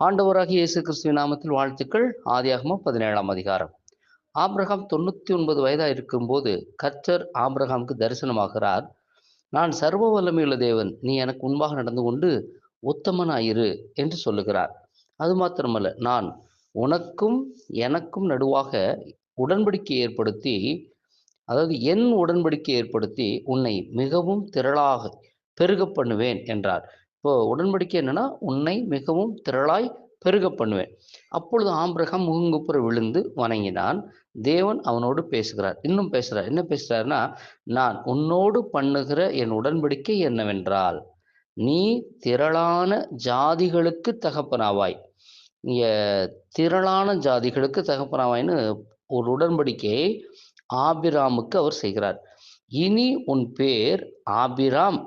ஆண்டவராகிய இயேசு கிறிஸ்துவ நாமத்தில் வாழ்த்துக்கள். ஆதியாகமோ பதினேழாம் அதிகாரம். ஆப்ரஹாம் தொண்ணூத்தி ஒன்பது வயதாக இருக்கும்போது கர்த்தர் ஆப்ரஹாமுக்கு தரிசனமாகிறார். நான் சர்வ வல்லமையுள்ள தேவன். நீ எனக்கு முன்பாக நடந்து கொண்டு உத்தமனாயிரு என்று சொல்லுகிறார். அது மாத்திரமல்ல நான் உனக்கும் எனக்கும் நடுவாக உடன்படிக்கை ஏற்படுத்தி அதாவது என் உடன்படிக்கை ஏற்படுத்தி உன்னை மிகவும் திரளாக பெருக பண்ணுவேன் என்றார். இப்போ உடன்படிக்கை என்னன்னா உன்னை மிகவும் திரளாய் பெருக பண்ணுவேன். அப்பொழுது ஆம்பிரகம் முகங்குப்புற விழுந்து வணங்கினான். தேவன் அவனோடு பேசுகிறார். இன்னும் பேசுகிறார். என்ன பேசுகிறாருன்னா நான் உன்னோடு பண்ணுகிற என் உடன்படிக்கை என்னவென்றால் நீ திரளான ஜாதிகளுக்கு தகப்பனாவாய். திரளான ஜாதிகளுக்கு தகப்பனாவாய்ன்னு ஒரு உடன்படிக்கையை ஆபிராமுக்கு அவர் செய்கிறார். இனி உன் பேர் ஆபிராம்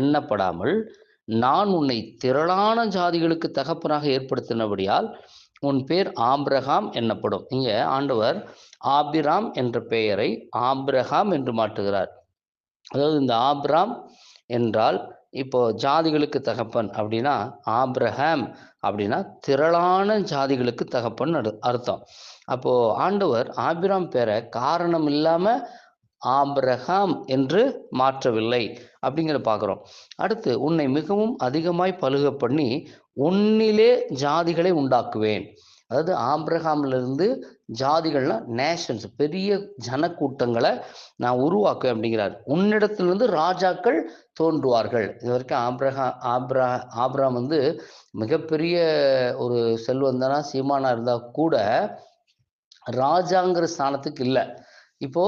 எண்ணப்படாமல் நான் உன்னை திரளான ஜாதிகளுக்கு தகப்பனாக ஏற்படுத்தினபடியால் உன் பேர் ஆப்ரஹாம் என்னப்படும். இங்க ஆண்டவர் ஆபிராம் என்ற பெயரை ஆப்ரஹாம் என்று மாற்றுகிறார். அதாவது இந்த ஆபிராம் என்றால் இப்போ ஜாதிகளுக்கு தகப்பன் அப்படின்னா ஆப்ரஹாம் அப்படின்னா திரளான ஜாதிகளுக்கு தகப்பன் அர்த்தம். அப்போ ஆண்டவர் ஆபிராம் பேரை காரணம் இல்லாம ஆப்ரஹாம் என்று மாற்றவில்லை அப்படிங்கிற பார்க்குறோம். அடுத்து உன்னை மிகவும் அதிகமாய் பழுக பண்ணி உன்னிலே ஜாதிகளை உண்டாக்குவேன். அதாவது ஆப்ரஹாம்லேருந்து ஜாதிகள்லாம் நேஷன்ஸ் பெரிய ஜனக்கூட்டங்களை நான் உருவாக்குவேன் அப்படிங்கிறார். உன்னிடத்திலிருந்து ராஜாக்கள் தோன்றுவார்கள். இது வரைக்கும் ஆப்ரஹா ஆப்ரா ஆப்ராம் வந்து மிகப்பெரிய ஒரு செல்வந்தனா சீமானா இருந்தால் கூட ராஜாங்கிற ஸ்தானத்துக்கு இல்லை. இப்போ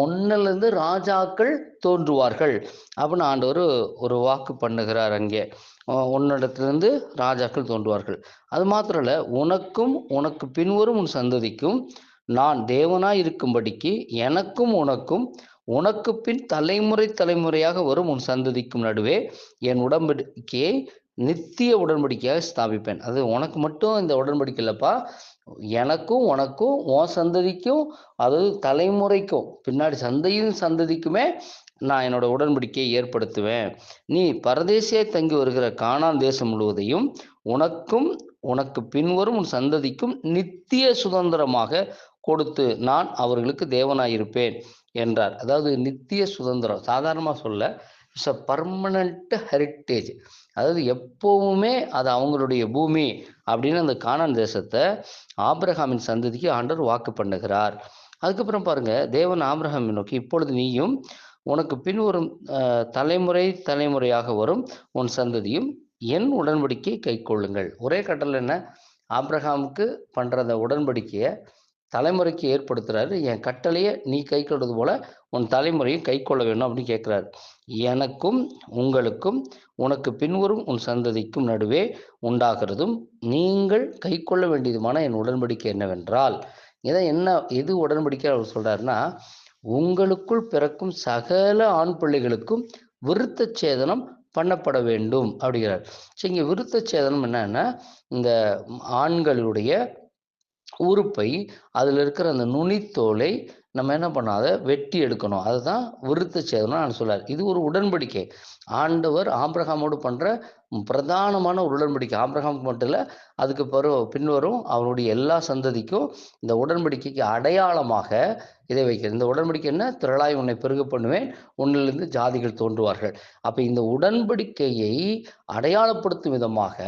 ஒன்னிலிருந்து ராஜாக்கள் தோன்றுவார்கள். அப்படின்னு ஆண்டவர் ஒரு வாக்கு பண்ணுகிறார் அங்கே. உன்னிடத்திலிருந்து ராஜாக்கள் தோன்றுவார்கள். அது மாத்திரம் இல்ல உனக்கும் உனக்கு பின்வரும் உன் சந்ததிக்கும் நான் தேவனாய் இருக்கும்படிக்கு எனக்கும் உனக்கும் உனக்கு பின் தலைமுறை தலைமுறையாக வரும் உன் சந்ததிக்கும் நடுவே என் உடன்படிக்கையை நித்திய உடன்படிக்கையாக ஸ்தாபிப்பேன். அது உனக்கு மட்டும் இந்த உடன்படிக்கை இல்லப்பா. எனக்கும் உனக்கும் உன் சந்ததிக்கும் அதாவது தலைமுறைக்கும் பின்னாடி சந்தையும் சந்ததிக்குமே நான் என்னோட உடன்படிக்கையை ஏற்படுத்துவேன். நீ பரதேசியாய் தங்கி வருகிற காணான் தேசம் முழுவதையும் உனக்கும் உனக்கு பின்வரும் உன் சந்ததிக்கும் நித்திய சுதந்திரமாக கொடுத்து நான் அவர்களுக்கு தேவனாயிருப்பேன் என்றார். அதாவது நித்திய சுதந்திரம் சாதாரணமாக சொல்ல இட்ஸ் அ பர்மனண்ட் ஹெரிட்டேஜ் அதாவது எப்போவுமே அது அவங்களுடைய பூமி அப்படின்னு அந்த காணான் தேசத்தை ஆப்ரஹாமின் சந்ததிக்கு ஆண்டவர் வாக்கு பண்ணுகிறார். அதுக்கப்புறம் பாருங்க தேவன் ஆப்ரஹாமை நோக்கி இப்பொழுது நீயும் உனக்கு பின்வரும் தலைமுறை தலைமுறையாக வரும் உன் சந்ததியும் என் உடன்படிக்கையை கை கொள்ளுங்கள் ஒரே கட்டளை என்ன? ஆப்ரஹாமுக்கு பண்ற அந்த உடன்படிக்கையை தலைமுறைக்கு ஏற்படுத்துறாரு. என் கட்டளையை நீ கை கொள்வது போல உன் தலைமுறையும் கை கொள்ள வேணும் அப்படின்னு கேட்குறாரு. எனக்கும் உங்களுக்கும் உனக்கு பின்வரும் உன் சந்ததிக்கும் நடுவே உண்டாகிறதும் நீங்கள் கை கொள்ள வேண்டியதுமான என் உடன்படிக்கை என்னவென்றால் இதை என்ன எது உடன்படிக்கை அவர் சொல்றாருன்னா உங்களுக்குள் பிறக்கும் சகல ஆண் பிள்ளைகளுக்கும் விருத்த சேதனம் பண்ணப்பட வேண்டும் அப்படிங்கிறார். சரி இங்கே விருத்த சேதனம் என்னன்னா இந்த ஆண்களுடைய உறுப்பை அதில் இருக்கிற அந்த நுனித்தோலை நம்ம என்ன பண்ணாத வெட்டி எடுக்கணும். அதுதான் விருத்த சேதனம் நான் சொல்லார் இது ஒரு உடன்படிக்கை. ஆண்டவர் ஆம்பிரகாமோடு பண்ணுற பிரதானமான ஒரு உடன்படிக்கை. ஆம்பிரகாமுக்கு மட்டும் இல்லை அதுக்கு பிறகு பின்வரும் அவருடைய எல்லா சந்ததிக்கும் இந்த உடன்படிக்கைக்கு அடையாளமாக இதை வைக்கிறது இந்த உடன்படிக்கை என்ன? திரளாய் உன்னை பெருக பண்ணுவேன். உன்னிலிருந்து ஜாதிகள் தோன்றுவார்கள். அப்போ இந்த உடன்படிக்கையை அடையாளப்படுத்தும் விதமாக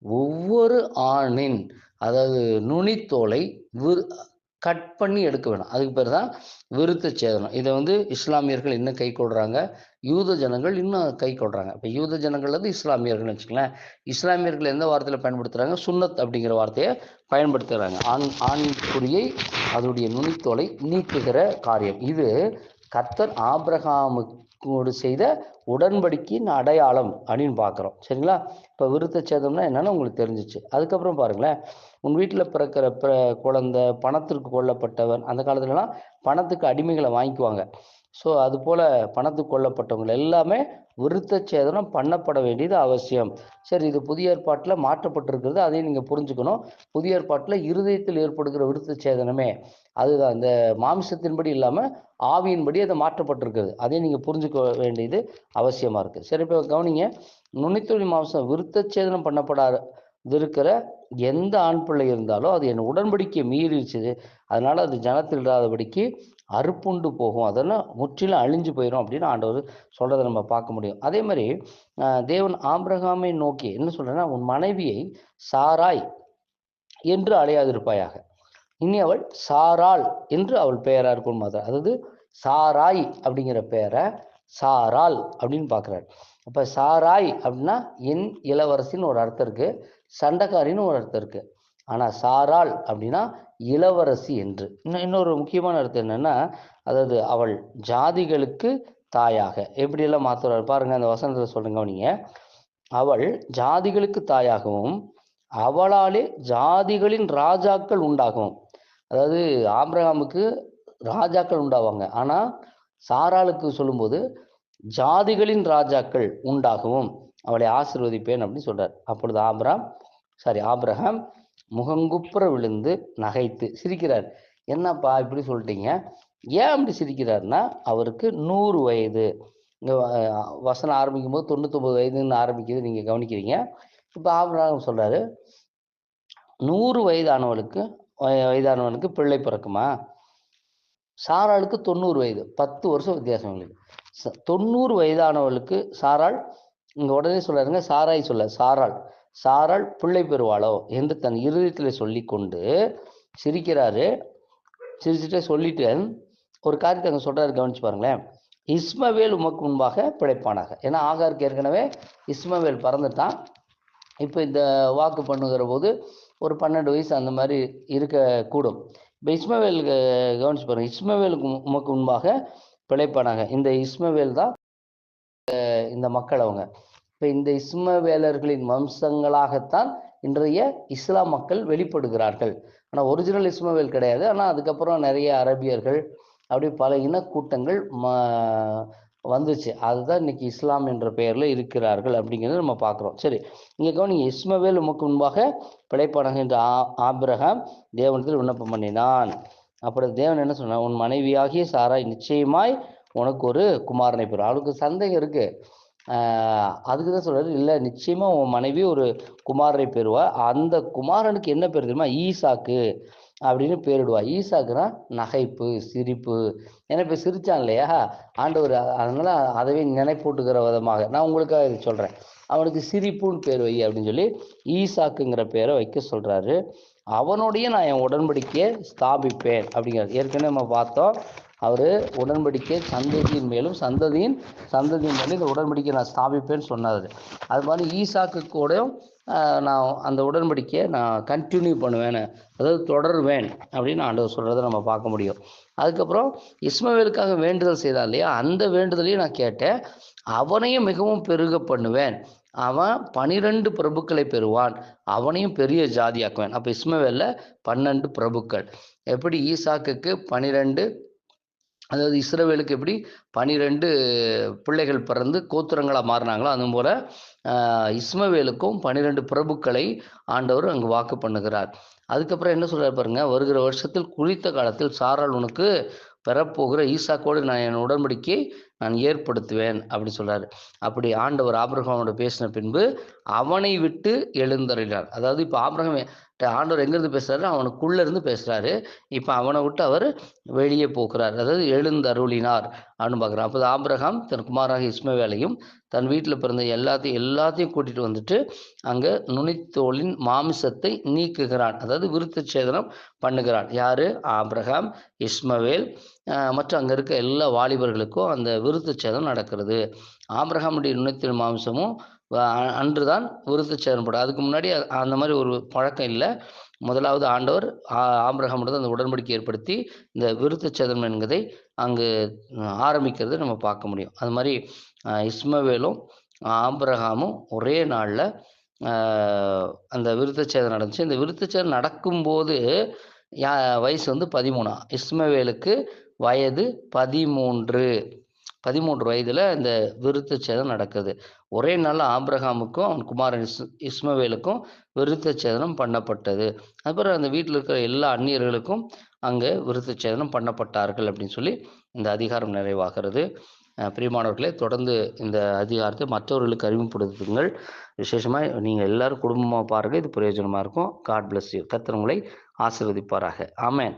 ஒவ்வொரு ஆணின் அதாவது நுனித்தோலை விரு கட் பண்ணி எடுக்க வேணும். அதுக்கு பேர் தான் விருத்த சேதனம். இதை வந்து இஸ்லாமியர்கள் இன்னும் கை கொள்றாங்க. யூத ஜனங்கள் இன்னும் கை கொள்றாங்க. இப்போ யூத ஜனங்கள் வந்து இஸ்லாமியர்கள்னு வச்சுக்கலாம் இஸ்லாமியர்கள் எந்த வார்த்தையில் பயன்படுத்துகிறாங்க சுன்னத் அப்படிங்கிற வார்த்தையை பயன்படுத்துகிறாங்க ஆண் ஆண் குறியை அதோடைய நுனித்தோலை நீக்குகிற காரியம். இது கர்த்தர் ஆபிரகாமுக்கோடு செய்த உடன்படிக்கையின் அடையாளம் அப்படின்னு பார்க்குறோம். சரிங்களா? இப்போ விருத்த சேதம்னா என்னன்னு உங்களுக்கு தெரிஞ்சிச்சு. அதுக்கப்புறம் பாருங்களேன். உன் வீட்டில் பிறக்கிற பிற குழந்தை பணத்திற்கு கொல்லப்பட்டவன் அந்த காலத்துலலாம் பணத்துக்கு அடிமைகளை வாங்கிக்குவாங்க. ஸோ அதுபோல் பணத்துக்கு கொல்லப்பட்டவங்க எல்லாமே விருத்த சேதனம் பண்ணப்பட வேண்டியது அவசியம். சரி இது புதிய ஏற்பாட்டில் மாற்றப்பட்டிருக்கிறது அதையும் நீங்கள் புரிஞ்சுக்கணும். புதிய ஏற்பாட்டில் இருதயத்தில் ஏற்படுகிற விருத்த சேதனமே அதுதான். இந்த மாம்சத்தின்படி இல்லாமல் ஆவியின்படி அது மாற்றப்பட்டிருக்கிறது. அதையும் நீங்கள் புரிஞ்சுக்க வேண்டியது அவசியமாக இருக்குது சரி இப்போ கவனிங்க. நுனித்தொழில் மாம்சம் விருத்த சேதனம் பண்ணப்படாத இருக்கிற எந்த ஆண் பிள்ளை இருந்தாலும் அது என் உடன்படிக்கை மீறிடுச்சு. அதனால் அது ஜனத்தில் இல்லாதபடிக்கு அறுப்புண்டு போகும். அதெல்லாம் முற்றிலும் அழிஞ்சு போயிடும் அப்படின்னு ஆண்டவர் சொல்றதை நம்ம பார்க்க முடியும். அதே மாதிரி தேவன் ஆம்பிரகாமை நோக்கி என்ன சொல்றேன்னா உன் மனைவியை சாராய் என்று அழையாதிருப்பாயாக. இனி அவள் சாராள் என்று அவள் பெயரா இருக்கும் மாதா. அதாவது சாராய் அப்படிங்கிற பெயரை சாராள் அப்படின்னு பார்க்குறாரு. அப்ப சாராய் அப்படின்னா என் இளவரசின்னு ஒரு அர்த்தம் இருக்கு சண்டைக்காரின்னு ஒரு அர்த்தம் இருக்கு. ஆனா சாராள் அப்படின்னா இளவரசி என்று. இன்னும் இன்னொரு முக்கியமான அர்த்தம் என்னன்னா அதாவது அவள் ஜாதிகளுக்கு தாயாக. எப்படியெல்லாம் மாத்துறாரு? பாருங்க அந்த வசனத்துல சொல்லுங்க நீங்க அவள் ஜாதிகளுக்கு தாயாகவும் அவளாலே ஜாதிகளின் ராஜாக்கள் உண்டாகும் அதாவது ஆபிரகாமுக்கு ராஜாக்கள் உண்டாவாங்க. ஆனா சாராளுக்கு சொல்லும்போது ஜாதிகளின் ராஜாக்கள் உண்டாகவும் அவளை ஆசிர்வதிப்பேன் அப்படின்னு சொல்றார். அப்பொழுது ஆபிராம் சாரி ஆப்ரஹாம் முகங்குப்புற விழுந்து நகைத்து சிரிக்கிறார். என்னப்பா இப்படி சொல்லிட்டீங்க? ஏன் அப்படி சிரிக்கிறாருன்னா அவருக்கு நூறு வயது. வசனம் ஆரம்பிக்கும் போது தொண்ணூத்தொன்பது வயதுன்னு ஆரம்பிக்குது நீங்க கவனிக்கிறீங்க. இப்ப ஆபிரகாம் சொல்றாரு நூறு வயதானவளுக்கு வய- வயதானவனுக்கு பிள்ளை பிறக்குமா? சாராளுக்கு தொண்ணூறு வயது பத்து வருஷம் வித்தியாசம் எங்களுக்கு தொண்ணூறு வயதானவளுக்கு சாராள் இங்க உடனே சொல்றாருங்க சாராய் சொல்ல சாராள். சாரால் பிள்ளை பெறுவாளோ என்று தன் இருதயத்தில் சொல்லி கொண்டு சிரிக்கிறாரு. சிரிச்சுட்டே சொல்லிட்டு ஒரு காரியத்தை அங்கே சொல்கிறாரு கவனிச்சு பாருங்களேன். இஸ்மவேல் உமக்கு முன்பாக பிழைப்பானாக. ஏன்னா ஆகாருக்கு ஏற்கனவே இஸ்மவேல் பறந்துட்டான். இப்போ இந்த வாக்கு பண்ணுகிற போது ஒரு பன்னெண்டு வயசு அந்த மாதிரி இருக்கக்கூடும் இப்போ இஸ்மவேலுக்கு கவனிச்சு பாருங்க. இஸ்மவேலுக்கு உமக்கு முன்பாக பிழைப்பானாங்க இந்த இஸ்மவேல் தான் இந்த மக்கள் அவங்க. இப்போ இந்த இஸ்மவேலர்களின் வம்சங்களாகத்தான் இன்றைய இஸ்லாம் மக்கள் வெளிப்படுகிறார்கள். ஆனால் ஒரிஜினல் இஸ்மவேல் கிடையாது. ஆனால் அதுக்கப்புறம் நிறைய அரபியர்கள் அப்படி பல இனக்கூட்டங்கள் ம வந்துச்சு. அதுதான் இன்னைக்கு இஸ்லாம் என்ற பெயரில் இருக்கிறார்கள் அப்படிங்கிறத நம்ம பார்க்குறோம். சரி இங்கே கவனிங்க. இஸ்மவேல் உமக்கு முன்பாக பிழைப்பானாக என்று ஆ- ஆபிரகாம் தேவனத்தில் விண்ணப்பம் பண்ணினான். அப்புறம் தேவன் என்ன சொன்னான்? உன் மனைவியாகிய சாராய் நிச்சயமாய் உனக்கு ஒரு குமாரனை பெறும் அவளுக்கு சந்தேகம் இருக்குது அதுக்கு தான் சொல்றாரு இல்லை நிச்சயமா உன் மனைவி ஒரு குமாரனை பெறுவா. அந்த குமாரனுக்கு என்ன பேர் தெரியுமா? ஈசாக்கு அப்படின்னு பேரிடுவா ஈசாக்குனா நகைப்பு சிரிப்பு. ஏன்னா இப்போ சிரிச்சான் இல்லையா? ஆண்டவர் அதனால் அதனால அதவே நினைப்பூட்டுக்கிற விதமாக. நான் உங்களுக்காக இது சொல்றேன். அவனுக்கு சிரிப்புன்னு பேர் வை அப்படின்னு சொல்லி ஈசாக்குங்கிற பேரை வைக்க சொல்றாரு. அவனுடைய நான் என் உடன்படிக்கையை ஸ்தாபிப்பேன் அப்படிங்கிறது ஏற்கனவே நம்ம பார்த்தோம். அவர் உடன்படிக்கை சந்ததியின் மேலும் சந்ததியின் சந்ததியின் மேலும் இந்த உடன்படிக்கை நான் ஸ்தாபிப்பேன்னு சொன்னார் அது. மாதிரி ஈசாக்கு கூடயும் நான் அந்த உடன்படிக்கையை நான் கண்டினியூ பண்ணுவேன் அதாவது தொடருவேன் அப்படின்னு ஆண்டவர் சொல்கிறத நம்ம பார்க்க முடியும். அதுக்கப்புறம் இஸ்மவேலுக்காக வேண்டுதல் செய்தான் இல்லையா? அந்த வேண்டுதலையும் நான் கேட்டேன். அவனையும் மிகவும் பெருக பண்ணுவேன். அவன் பனிரெண்டு பிரபுக்களை பெறுவான். அவனையும் பெரிய ஜாதியாக்குவேன். அப்போ இஸ்மவேலில் பன்னெண்டு பிரபுக்கள். எப்படி ஈசாக்குக்கு பனிரெண்டு அதாவது இஸ்ரவேலுக்கு எப்படி பனிரெண்டு பிள்ளைகள் பிறந்து கோத்திரங்களாக மாறினாங்களோ அது போல இஸ்மவேலுக்கும் பனிரெண்டு பிரபுக்களை ஆண்டவர் அங்கு வாக்கு பண்ணுகிறார். அதுக்கப்புறம் என்ன சொல்கிறார் பாருங்க வருகிற வருஷத்தில் குறித்த காலத்தில் சாரால் உனக்கு பெறப்போகிற ஈசாக்கோடு நான் என் உடன்படிக்கையை நான் ஏற்படுத்துவேன் அப்படி சொல்கிறார் அப்படி ஆண்டவர் ஆபிரகாமோட பேசின பின்பு அவனை விட்டு எழுந்தறினார் அதாவது இப்போ ஆபிரகாம் ஆண்டவர் எங்கேருந்து பேசுகிறாரு அவனுக்குள்ள இருந்து பேசுகிறாரு இப்போ அவனை விட்டு அவர் வெளியே போக்குறார் அதாவது எழுந்தருளினார் அப்படின்னு பார்க்குறான் அப்போ ஆபிரகாம் தன் குமாராக இஸ்மவேலையும் தன் வீட்டில் பிறந்த எல்லாத்தையும் எல்லாத்தையும் கூட்டிட்டு வந்துட்டு அங்கே நுனித்தோலின் மாமிசத்தை நீக்குகிறான். அதாவது விருத்த சேதனம் பண்ணுகிறான். யாரு? ஆபிரகாம் இஸ்மவேல் மற்றும் அங்கே இருக்க எல்லா வாலிபர்களுக்கும் அந்த விருத்த சேதம் நடக்கிறது. ஆபிரகாமுடைய நுண்ணத்தில் மாம்சமும் வ- தான் அன்றுதான் விருத்த படும். அதுக்கு முன்னாடி அந்த மாதிரி ஒரு பழக்கம் இல்லை. முதலாவது ஆண்டவர் ஆ- ஆபிரகாமுடன் அந்த உடன்படிக்கை ஏற்படுத்தி இந்த விருத்த சேதம் என்கிறதை அங்கு ஆரம்பிக்கிறது நம்ம பார்க்க முடியும். அது மாதிரி இஸ்மவேலும் ஆபிரகாமும் ஒரே நாளில் அந்த விருத்தச்சேதம் நடந்துச்சு. இந்த விருத்தச்சேதம் நடக்கும்போது யா வயசு வந்து பதிமூணா. இஸ்மவேலுக்கு வயது பதிமூன்று. பதிமூன்று வயதில் இந்த விருத்தச்சேதம் நடக்குது. ஒரே நாள் ஆப்ரஹாமுக்கும் அவன் குமாரன் இஸ் இஸ்மவேலுக்கும் விருத்தச்சேதனம் பண்ணப்பட்டது. அப்புறம் அந்த வீட்டில் இருக்கிற எல்லா அந்நியர்களுக்கும் அங்கே விருத்த சேதனம் பண்ணப்பட்டார்கள் அப்படின்னு சொல்லி இந்த அதிகாரம் நிறைவாகிறது. பிரியமானவர்களே தொடர்ந்து இந்த அதிகாரத்தை மற்றவர்களுக்கு அறிமுகப்படுத்துங்கள். விசேஷமாக நீங்கள் எல்லாரும் குடும்பமாக பாருங்கள் இது பிரயோஜனமாக இருக்கும். காட் பிளஸ் யூ கத்திரங்களை ஆசிர்வதிப்பாராக. ஆமேன்